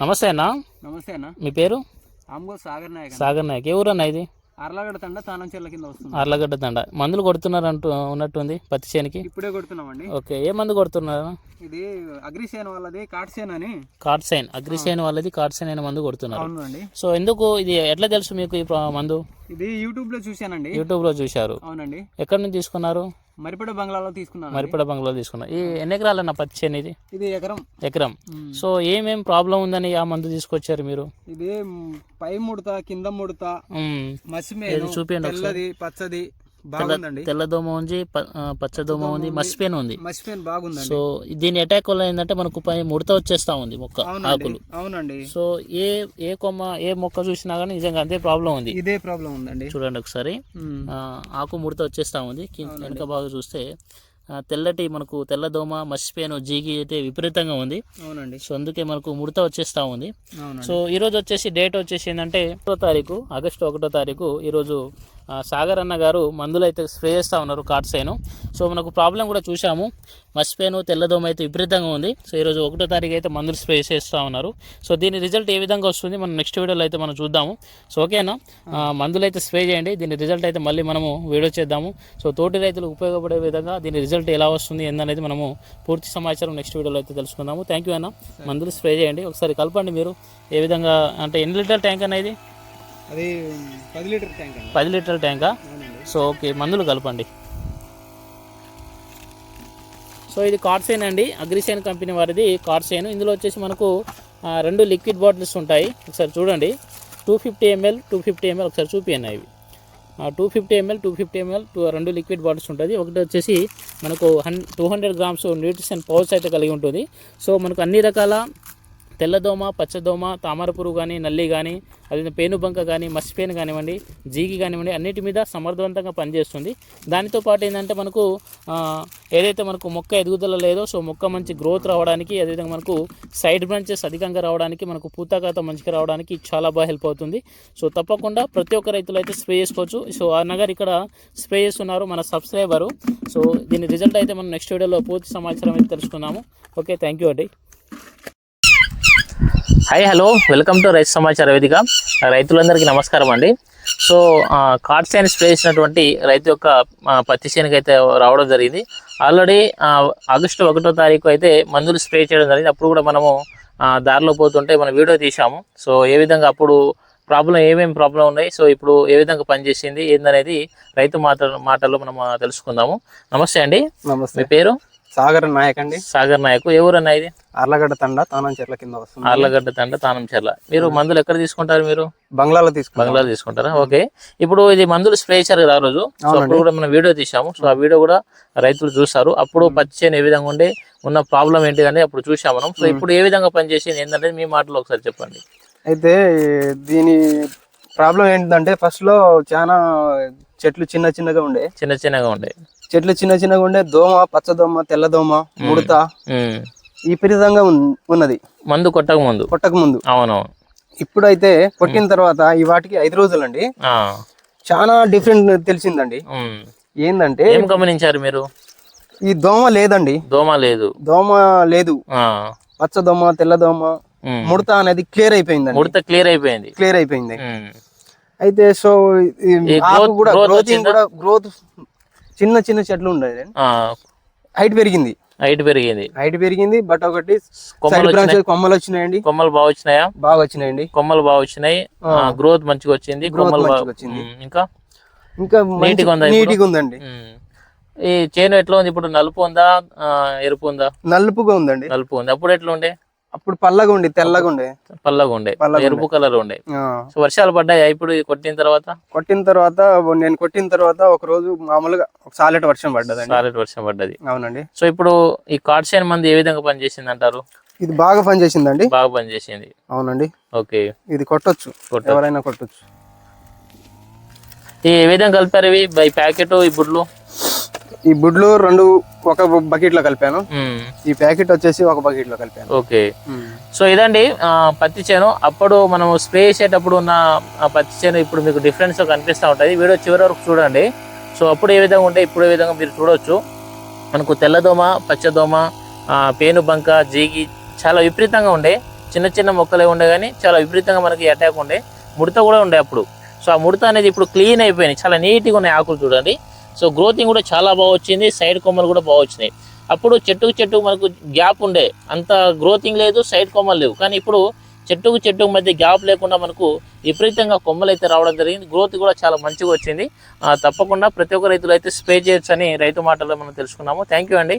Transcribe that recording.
నమస్తే అన్న. నమస్తే అన్న. మీ పేరు? సాగర్ నాయక్. సాగర్ నాయక్. ఏ ఊరు అన్న ఇది? అర్లగడ్డ తండ తానం చెర్ల కింద వస్తుంది. అర్లగడ్డ దండ మందులు కొడుతున్నారు అంటూ ఉన్నట్టుంది పత్తి చేనికి? ఇప్పుడే కొడుతున్నామండి. ఓకే. ఏ మందు కొడుతున్నారు ఇది అగ్రిసేన్ వాళ్ళది కాట్సేన్ అని. కార్డ్సైన్ అగ్రిసైన్ వాళ్ళది కార్డ్సైన్ అనే మందు కొడుతున్నారు. అవును అండి సో ఎందుకు ఇది ఎట్లా తెలుసు మీకు ఈ మందు? ఇది యూట్యూబ్లో చూశానండి. యూట్యూబ్లో చూశారు. అవునండి. ఎక్కడి నుంచి తీసుకున్నారు? మరిపడ బంగ్లాలో తీసుకున్నాను మరిపడ బంగ్లో తీసుకున్నారు ఈ ఎన్ని ఎకరాలన్న పత్తి చేను ఇది ఇది ఎకరం. ఎకరం. సో ఏమేం ప్రాబ్లం ఉందని ఆ మందు తీసుకొచ్చారు మీరు? ఇది పై ముడత కింద ముడత ఒకసారి. తెల్లది పచ్చది. బాగుందండి. తెల్లదోమ ఉంది పచ్చదోమ ఉంది మసిపోయిన ఉంది. మసిమేను బాగుందండి. సో దీని అటాక్ వల్ల ఏంటంటే మనకు పై ముడత వచ్చేస్తా ఉంది మొక్క ఆకులు. అవునండి. సో ఏ ఏ కొమ్మ ఏ మొక్క చూసినా కానీ నిజంగా అంతే ప్రాబ్లం ఉంది. ఇదే ప్రాబ్లం ఉందండి. చూడండి ఒకసారి. ఆకు ముడత వచ్చేస్తా ఉంది. వెనక బాగా చూస్తే తెల్లటి మనకు తెల్లదోమ మసిపోయిన జీగి అయితే విపరీతంగా ఉంది. అవునండి. సో అందుకే మనకు ముడత వచ్చేస్తా ఉంది. సో ఈరోజు వచ్చేసి డేట్ వచ్చేసి ఏంటంటే ఒకటో తారీఖు ఆగస్టు ఒకటో తారీఖు ఈరోజు సాగర్ అన్న గారు మందులు అయితే స్ప్రే చేస్తూ ఉన్నారు కార్డ్సైను సో మనకు ప్రాబ్లం కూడా చూసాము మసిపోయిన తెల్లదోమ అయితే విపరీతంగా ఉంది. సో ఈరోజు ఒకటో తారీఖు అయితే మందులు స్ప్రే చేస్తూ ఉన్నారు. సో దీని రిజల్ట్ ఏ విధంగా వస్తుంది? మనం నెక్స్ట్ వీడియోలో అయితే మనం చూద్దాము. సో ఓకేనా మందులు అయితే స్ప్రే చేయండి. దీని రిజల్ట్ అయితే మళ్ళీ మనము వీడియో చేద్దాము. సో తోటి రైతులకు ఉపయోగపడే విధంగా దీని రిజల్ట్ ఎలా వస్తుంది? ఏందనేది మనము పూర్తి సమాచారం నెక్స్ట్ వీడియోలో అయితే తెలుసుకుందాము. థ్యాంక్ యూ అన్న. మందులు స్ప్రే చేయండి. ఒకసారి కలపండి మీరు. ఏ విధంగా అంటే ఎన్ని లీటర్ ట్యాంక్ అనేది? అది పది లీటర్ ట్యాంక్ పది లీటర్ ట్యాంకా? సో ఓకే మందులు కలపండి. సో ఇది కార్డ్సైన్ అండి. అగ్రిసైన్ కంపెనీ వారిది కార్డ్సైన్ ఇందులో వచ్చేసి మనకు రెండు లిక్విడ్ బాటిల్స్ ఉంటాయి. ఒకసారి చూడండి. Two fifty ml two fifty ml. ఒకసారి చూపియండి అవి. Two fifty ml two fifty ml two రెండు లిక్విడ్ బాటిల్స్ ఉంటుంది. ఒకటి వచ్చేసి మనకు హన్ టూ హండ్రెడ్ గ్రామ్స్ న్యూట్రిషన్ పౌల్స్ అయితే కలిగి ఉంటుంది. సో మనకు అన్ని రకాల తెల్లదోమ పచ్చదోమ తామర పురుగు కానీ నల్లి కానీ అదే పేనుబంక కానీ మసిపేను కానివ్వండి జీగి కానివ్వండి అన్నిటి మీద సమర్థవంతంగా పనిచేస్తుంది. దానితో పాటు ఏంటంటే మనకు ఏదైతే మనకు మొక్క ఎదుగుదల లేదో సో మొక్క మంచి గ్రోత్ రావడానికి అదేవిధంగా మనకు సైడ్ బ్రాంచెస్ అధికంగా రావడానికి మనకు పూతాకాత మంచిగా రావడానికి చాలా బాగా హెల్ప్ అవుతుంది. సో తప్పకుండా ప్రతి ఒక్క రైతులు అయితే స్ప్రే చేసుకోవచ్చు. సో ఆ నగర్ ఇక్కడ స్ప్రే చేస్తున్నారు మన సబ్స్క్రైబరు సో దీని రిజల్ట్ అయితే మనం నెక్స్ట్ వీడియోలో పూర్తి సమాచారం అయితే తెలుసుకున్నాము ఓకే థ్యాంక్ యూ అండి. హాయ్ హలో వెల్కమ్ టు రైతు సమాచార వేదిక రైతులందరికీ నమస్కారం అండి. సో కార్డ్ సైన్ స్ప్రే చేసినటువంటి రైతు యొక్క పత్తి చేనుకి అయితే రావడం జరిగింది. ఆల్రెడీ ఆగస్టు ఒకటో తారీఖు అయితే మందులు స్ప్రే చేయడం జరిగింది. అప్పుడు కూడా మనము దారిలో పోతుంటే మనం వీడియో తీసాము సో ఏ విధంగా అప్పుడు ప్రాబ్లం ఏమేమి ప్రాబ్లం ఉన్నాయి? సో ఇప్పుడు ఏ విధంగా పనిచేసింది? ఏందనేది రైతు మాట మాటల్లో మనం తెలుసుకుందాము. నమస్తే అండి. నమస్తే. మీ పేరు? సాగర్ నాయక్ అండి. సాగర్ నాయకు. ఏ ఊరన్నా ఇది? అర్లగడ్డ తండ తానం చెట్ల కింద వస్తుంది. ఆర్లగడ్డ తండ తానం చెర్ల. మీరు మందులు ఎక్కడ తీసుకుంటారు మీరు? బంగ్లాలో తీసుకున్నాం బంగ్లా తీసుకుంటారా? ఓకే. ఇప్పుడు ఇది మందులు స్ప్రే చేశారు కదా ఆ రోజు. అప్పుడు కూడా మనం వీడియో తీసాము సో ఆ వీడియో కూడా రైతులు చూస్తారు అప్పుడు పచ్చి చేను ఏ విధంగా ఉండే ఉన్న ప్రాబ్లం ఏంటిదని అప్పుడు చూసాం మనం. సో ఇప్పుడు ఏ విధంగా పనిచేసింది ఏంటంటే మీ మాటలో ఒకసారి చెప్పండి. అయితే దీని ప్రాబ్లం ఏంటంటే ఫస్ట్లో చాలా చెట్లు చిన్న చిన్నగా ఉండే. చిన్న చిన్నగా ఉండే. చెట్లు చిన్న చిన్నగా ఉండే దోమ పచ్చదోమ తెల్లదోమ ముడత ఉమ్. విపరీతంగా ఉన్- ఉన్నది. మందు కొట్టక ముందు. కొట్టక ముందు. అవునవును. ఇప్పుడైతే కొట్టిన తర్వాత ఈ వాటికి ఐదు రోజులండి. ఆ. చాలా డిఫరెంట్ తెలిసిందండి. ఏంటంటే ఏం గమనించారు మీరు? ఈ దోమ లేదండి. దోమ లేదు. దోమ లేదు. ఆ. పచ్చదోమ తెల్లదోమ ఉమ్. ముడత అనేది క్లియర్ అయిపోయిందండి. ముడత క్లియర్ అయిపోయింది. క్లియర్ అయిపోయింది. అయితే సో కూడా వచ్చిందా? కూడా గ్రోత్ చిన్న చిన్న చెట్లు ఉండేది ఆ. హైట్ పెరిగింది. హైట్ పెరిగింది. హైట్ పెరిగింది బట్ ఒకటి కొమ్మలు వచ్చినాయండి. కొమ్మలు బాగా వచ్చినాయా? బాగా వచ్చినాయండి. కొమ్మలు బాగా వచ్చినాయి. గ్రోత్ మంచిగా వచ్చింది. కొమ్మలు బాగా వచ్చింది. ఇంకా? ఇంకా నీట్గా ఉందా? నీట్గా ఉందండి. ఈ చేను ఎట్లా ఉంది ఇప్పుడు? నలుపు ఉందా? ఎరుపు ఉందా? నలుపుగా ఉందండి. నలుపు ఉంది. అప్పుడు ఎట్లా ఉండే? అప్పుడు పల్లగా ఉండి తెల్లగా ఉండే. పల్లగా ఉండే ఎరుపు కలర్ ఉండే. సో వర్షాలు పడ్డాయి ఇప్పుడు కొట్టిన తర్వాత? కొట్టిన తర్వాత నేను కొట్టిన తర్వాత ఒక రోజు మామూలుగా ఒక సాలెట్ వర్షం పడ్డదండి. సాలెట్ వర్షం పడ్డది. అవునండి. సో ఇప్పుడు ఈ కార్డ్సైన్ మంది ఏ విధంగా పనిచేసింది అంటారు ఇది బాగా పనిచేసిందండి. బాగా పనిచేసింది. అవునండి. ఓకే. ఇది కొట్టొచ్చు. ఎవరైనా కొట్టొచ్చు. ఏ విధంగా కలిపారు ఇవి? బై ప్యాకెట్ ఈ బుడ్లు? ఈ బుడ్లు రెండు ఒక బకెట్లో కలిపాను ఈ ప్యాకెట్ వచ్చేసి ఒక బకెట్లో కలిపాను. ఓకే. సో ఇదండి పత్తి చేను. అప్పుడు మనం స్ప్రే చేసేటప్పుడు ఉన్న ఆ పత్తి చేను ఇప్పుడు మీకు డిఫరెన్స్ కనిపిస్తూ ఉంటుంది. వీడియో చివరి వరకు చూడండి. సో అప్పుడు ఏ విధంగా ఉంటే ఇప్పుడు ఏ విధంగా మీరు చూడొచ్చు. మనకు తెల్లదోమ పచ్చదోమ ఆ, పేనుబంక జీగి చాలా విపరీతంగా ఉండే. చిన్న చిన్న మొక్కలే ఉండే కానీ చాలా విపరీతంగా మనకి అటాక్ ఉండే. ముడత కూడా ఉండే అప్పుడు. సో ఆ ముడత అనేది ఇప్పుడు క్లీన్ అయిపోయినాయి. చాలా నీట్గా ఉన్నాయి ఆకులు చూడండి. సో గ్రోతింగ్ కూడా చాలా బాగా వచ్చింది సైడ్ కొమ్మలు కూడా బాగా వచ్చినాయి. అప్పుడు చెట్టుకు చెట్టుకు మనకు గ్యాప్ ఉండే అంత గ్రోతింగ్ లేదు సైడ్ కొమ్మలు లేవు. కానీ ఇప్పుడు చెట్టుకు చెట్టుకు మధ్య గ్యాప్ లేకుండా మనకు విపరీతంగా కొమ్మలు అయితే రావడం జరిగింది. గ్రోత్ కూడా చాలా మంచిగా వచ్చింది. తప్పకుండా ప్రతి ఒక్క రైతులు అయితే స్ప్రే చేయొచ్చు అని రైతు మాటల్లో మనం తెలుసుకున్నాము. థ్యాంక్ యూ అండి.